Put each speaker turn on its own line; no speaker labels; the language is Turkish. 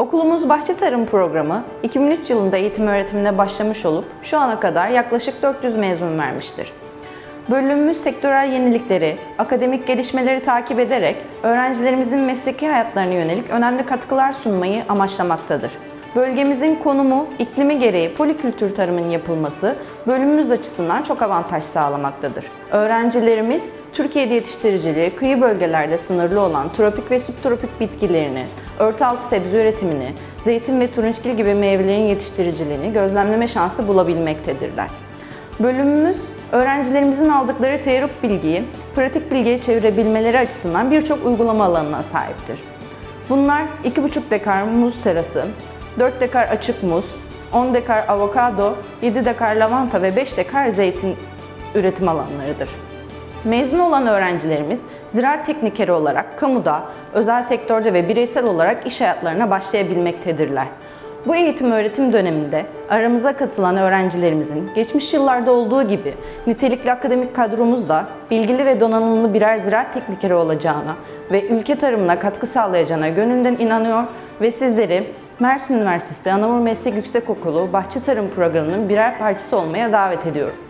Okulumuz Bahçe Tarım Programı 2003 yılında eğitim öğretimine başlamış olup şu ana kadar yaklaşık 400 mezun vermiştir. Bölümümüz sektörel yenilikleri, akademik gelişmeleri takip ederek öğrencilerimizin mesleki hayatlarına yönelik önemli katkılar sunmayı amaçlamaktadır. Bölgemizin konumu, iklimi gereği polikültür tarımın yapılması bölümümüz açısından çok avantaj sağlamaktadır. Öğrencilerimiz Türkiye'de yetiştiriciliği kıyı bölgelerde sınırlı olan tropik ve subtropik bitkilerini, örtü altı sebze üretimini, zeytin ve turunçgil gibi meyvelerin yetiştiriciliğini gözlemleme şansı bulabilmektedirler. Bölümümüz öğrencilerimizin aldıkları teorik bilgiyi pratik bilgiye çevirebilmeleri açısından birçok uygulama alanına sahiptir. Bunlar 2,5 dekar muz serası, 4 dekar açık muz, 10 dekar avokado, 7 dekar lavanta ve 5 dekar zeytin üretim alanlarıdır. Mezun olan öğrencilerimiz ziraat teknikeri olarak kamuda, özel sektörde ve bireysel olarak iş hayatlarına başlayabilmektedirler. Bu eğitim öğretim döneminde aramıza katılan öğrencilerimizin geçmiş yıllarda olduğu gibi nitelikli akademik kadromuz da bilgili ve donanımlı birer ziraat teknikeri olacağına ve ülke tarımına katkı sağlayacağına gönülden inanıyor ve sizleri Mersin Üniversitesi Anamur Meslek Yüksekokulu Bahçe Tarım Programı'nın birer parçası olmaya davet ediyorum.